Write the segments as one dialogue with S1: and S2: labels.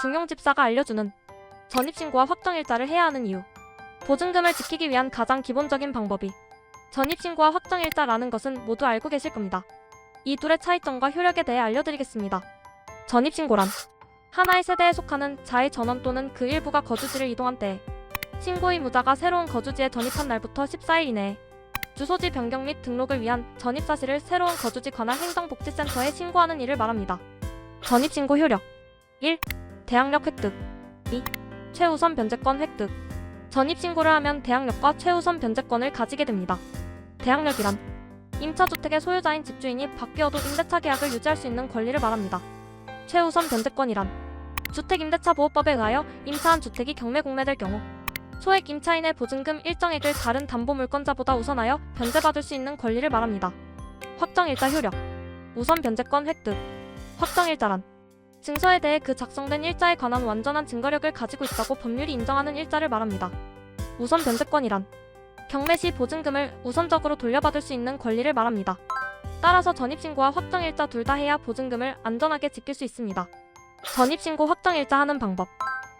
S1: 중용집사가 알려주는 전입신고와 확정일자를 해야 하는 이유. 보증금을 지키기 위한 가장 기본적인 방법이 전입신고와 확정일자라는 것은 모두 알고 계실 겁니다. 이 둘의 차이점과 효력에 대해 알려드리겠습니다. 전입신고란 하나의 세대에 속하는 자의 전원 또는 그 일부가 거주지를 이동한 때에 신고 의무자가 새로운 거주지에 전입한 날부터 14일 이내에 주소지 변경 및 등록을 위한 전입 사실을 새로운 거주지 관할 행정복지센터에 신고하는 일을 말합니다. 전입신고 효력 1. 대항력 획득 2. 최우선 변제권 획득 전입신고를 하면 대항력과 최우선 변제권을 가지게 됩니다. 대항력이란 임차주택의 소유자인 집주인이 바뀌어도 임대차 계약을 유지할 수 있는 권리를 말합니다. 최우선 변제권이란 주택임대차보호법에 의하여 임차한 주택이 경매 공매될 경우 소액 임차인의 보증금 일정액을 다른 담보물권자보다 우선하여 변제받을 수 있는 권리를 말합니다. 확정일자 효력 우선 변제권 획득 확정일자란 증서에 대해 그 작성된 일자에 관한 완전한 증거력을 가지고 있다고 법률이 인정하는 일자를 말합니다. 우선 변제권이란 경매 시 보증금을 우선적으로 돌려받을 수 있는 권리를 말합니다. 따라서 전입신고와 확정일자 둘 다 해야 보증금을 안전하게 지킬 수 있습니다. 전입신고 확정일자 하는 방법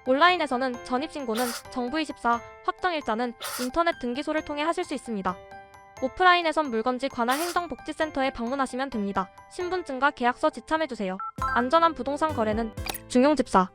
S1: 온라인에서는 전입신고는 정부24, 확정일자는 인터넷 등기소를 통해 하실 수 있습니다. 오프라인에선 물건지 관할 행정복지센터에 방문하시면 됩니다. 신분증과 계약서 지참해주세요. 안전한 부동산 거래는 중용집사